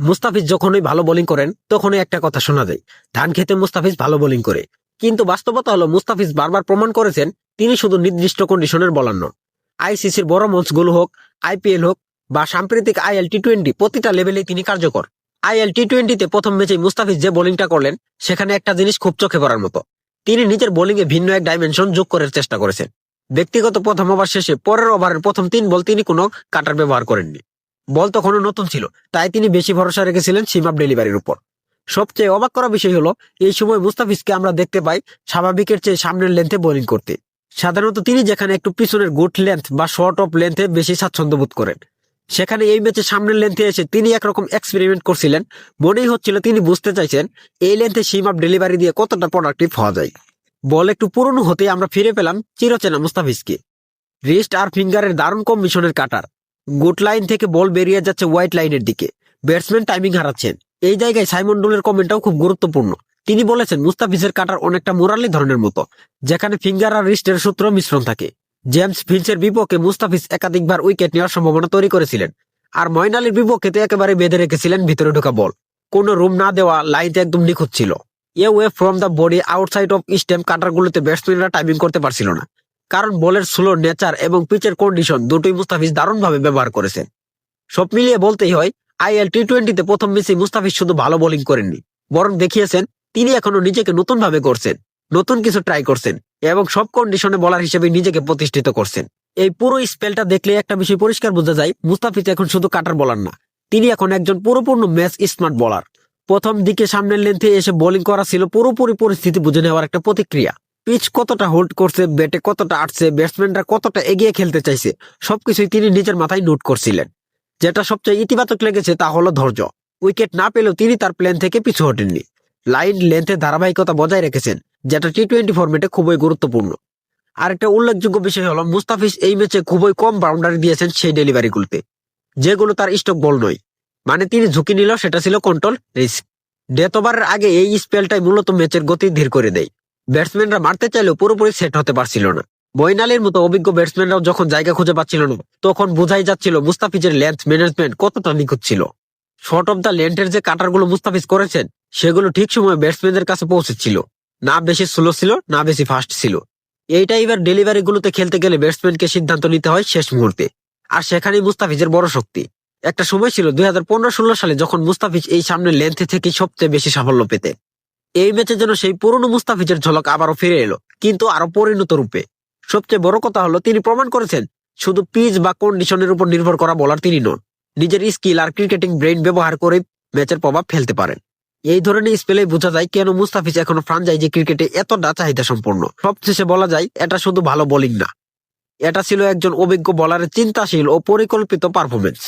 মুস্তাফিজ যখনই ভালো বোলিং করেন, তখনই একটা কথা শোনা যায়। ধান খেতে মুস্তাফিজ ভালো বোলিং করে। কিন্তু বাস্তবতা হলো, মুস্তাফিজ বারবার প্রমাণ করেছেন, তিনি শুধু নির্দিষ্ট কন্ডিশনের বলার নন। আইসিসির বড় মঞ্চগুলো হোক, আইপিএল হোক, বা সাম্প্রতিক আইএল টি টোয়েন্টি প্রতিটা লেভেলে তিনি কার্যকর। আইএল টি টোয়েন্টিতে প্রথম ম্যাচে মুস্তাফিজ যে বোলিংটা করলেন, সেখানে একটা জিনিস খুব চোখে পড়ার মতো। তিনি নিজের বোলিংয়ে ভিন্ন এক ডাইমেনশন যোগ করার চেষ্টা করেছেন। ব্যক্তিগত প্রথম ওভার শেষে পরের ওভারের প্রথম তিন বল তিনি কোনো কাটার ব্যবহার করেননি। বল তখনও নতুন ছিল, তাই তিনি বেশি ভরসা রেখেছিলেন সিম আপ ডেলিভারির উপর। সবচেয়ে অবাক করা বিষয় হলো, এই সময় মুস্তাফিজকে আমরা দেখতে পাই স্বাভাবিকের চেয়ে সামনের লেন্থে বোলিং করতে। সাধারণত তিনি যেখানে একটু পিছনের গুড লেন্থ বা শর্ট অফ লেন্থে বেশি স্বাচ্ছন্দ্য বোধ করেন। সেখানে এই ম্যাচে সামনের লেন্থে এসে তিনি একরকম এক্সপেরিমেন্ট করছিলেন। মনেই হচ্ছিল তিনি বুঝতে চাইছেন, এই লেন্থে সিম আপ ডেলিভারি দিয়ে কতটা প্রোডাক্টিভ হওয়া যায়। বল একটু পুরনো হতে আমরা ফিরে পেলাম চিরচেনা মুস্তাফিজকে। রিস্ট আর ফিঙ্গারের দারুণ কম্বিশনের কাটার। গুড লাইন থেকে বল বেরিয়ে যাচ্ছে হোয়াইট লাইনের দিকে। ব্যাটসম্যান টাইমিং হারাচ্ছেন। এই জায়গায় সাইমন ডুলের কমেন্টটাও খুব গুরুত্বপূর্ণ। তিনি বলেছেন, মুস্তাফিজের কাটার অনেকটা মোরালি ধরনের মতো, যেখানে ফিঙ্গার আর রিস্টের সূত্র মিশ্রণ থাকে। জেমস ফিন্সের বিপক্ষে মুস্তাফিজ একাধিকবার উইকেট নেওয়ার সম্ভাবনা তৈরি করেছিলেন, আর ময়নালির বিপক্ষে তো একেবারে বেঁধে রেখেছিলেন ভিতরে ঢোকা বল। কোনো রুম না দেওয়া লাইনটা একদম নিখুঁত ছিল। Away from the body outside off stump কাটারগুলোতে ব্যাটসম্যানরা টাইমিং করতে পারছিল না। কারণ বলের স্লো নেচার এবং পিচের কন্ডিশন দুটোই মুস্তাফিজ দারুণভাবে ব্যবহার করেছেন। সব মিলিয়ে বলতেই হয়, আইএল টি টোয়েন্টিতে প্রথম ম্যাচে মুস্তাফিজ শুধু ভালো বোলিং করেননি, বরং দেখিয়েছেন তিনি এখনও নিজেকে নতুন ভাবে করছেন নতুন কিছু ট্রাই করছেন এবং সব কন্ডিশনে বলার হিসেবে নিজেকে প্রতিষ্ঠিত করছেন। এই পুরো স্পেলটা দেখলে একটা বিষয় পরিষ্কার বোঝা যায়, মুস্তাফিজ এখন শুধু কাটার বলার না, তিনি এখন একজন পুরোপূর্ণ ম্যাচ স্মার্ট বলার প্রথম দিকে সামনের লেন্থে এসে বোলিং করা ছিল পুরোপুরি পরিস্থিতি বুঝে নেওয়ার একটা প্রতিক্রিয়া। পিচ কতটা হোল্ড করছে ব্যাটে কতটা আটছে ব্যাটসম্যানরা কতটা এগিয়ে খেলতে চাইছে, সবকিছুই তিনি নিজের মাথায় নোট করছিলেন। যেটা সবচেয়ে ইতিবাচক লেগেছে তা হলো ধৈর্য। উইকেট না পেলেও তিনি তার প্ল্যান থেকে পিছু হটেননি। লাইন লেন্থে ধারাবাহিকতা বজায় রেখেছেন, যেটা টি টোয়েন্টি ফর্মেটে খুবই গুরুত্বপূর্ণ। আরেকটা উল্লেখযোগ্য বিষয় হলো, মুস্তাফিজ এই ম্যাচে খুবই কম বাউন্ডারি দিয়েছেন সেই ডেলিভারিগুলোতে যেগুলো তার স্টক বল নয়। মানে তিনি ঝুঁকি নিল সেটা ছিল কন্ট্রোল রিস্ক ডেথ ওভারের আগে এই স্পেলটাই মূলত ম্যাচের গতি ধীর করে দেয়। ব্যাটসম্যানরা মারতে চাইলেও পুরোপুরি সেট হতে পারছিল না। বৈনালির মতো অভিজ্ঞ ব্যাটসম্যানরাও যখন জায়গা খুঁজে পাচ্ছিল না, তখন বোঝাই যাচ্ছিল মুস্তাফিজের লেন্থ ম্যানেজমেন্ট কতটা নিখুঁত ছিল। শর্ট অফ দ্য লেন্থের যে কাটারগুলো মুস্তাফিজ করেছেন, সেগুলো ঠিক সময়ে ব্যাটসম্যানদের কাছে পৌঁছেছিল। না বেশি স্লো ছিল, না বেশি ফাস্ট ছিল। এইটা এবার ডেলিভারি গুলোতে খেলতে গেলে ব্যাটসম্যানকে সিদ্ধান্ত নিতে হয় শেষ মুহূর্তে। আর সেখানেই মুস্তাফিজের বড় শক্তি। একটা সময় ছিল দুই হাজার সালে যখন মুস্তাফিজ এই সামনে লেন্থে থেকে সবচেয়ে বেশি সাফল্য পেতে এই ম্যাচে যেন সেই পুরনো মুস্তাফিজের ঝলক আবারও ফিরে এলো, কিন্তু আরও পরিণত রূপে। সবচেয়ে বড় কথা হলো, তিনি প্রমাণ করেছেন, শুধু পিচ বা কন্ডিশনের উপর নির্ভর করা বলার তিনি নন, নিজের স্কিল আর ক্রিকেটিং ব্রেইন ব্যবহার করে ম্যাচের প্রভাব ফেলতে পারেন। এই ধরনের স্পেলে বোঝা যায় কেন মুস্তাফিজ এখনও ফ্রাঞ্চাইজি ক্রিকেটে এতটা চাহিদা সম্পূর্ণ সবশেষে বলা যায়, এটা শুধু ভালো বোলিং না, এটা ছিল একজন অভিজ্ঞ বলারের চিন্তাশীল ও পরিকল্পিত পারফরমেন্স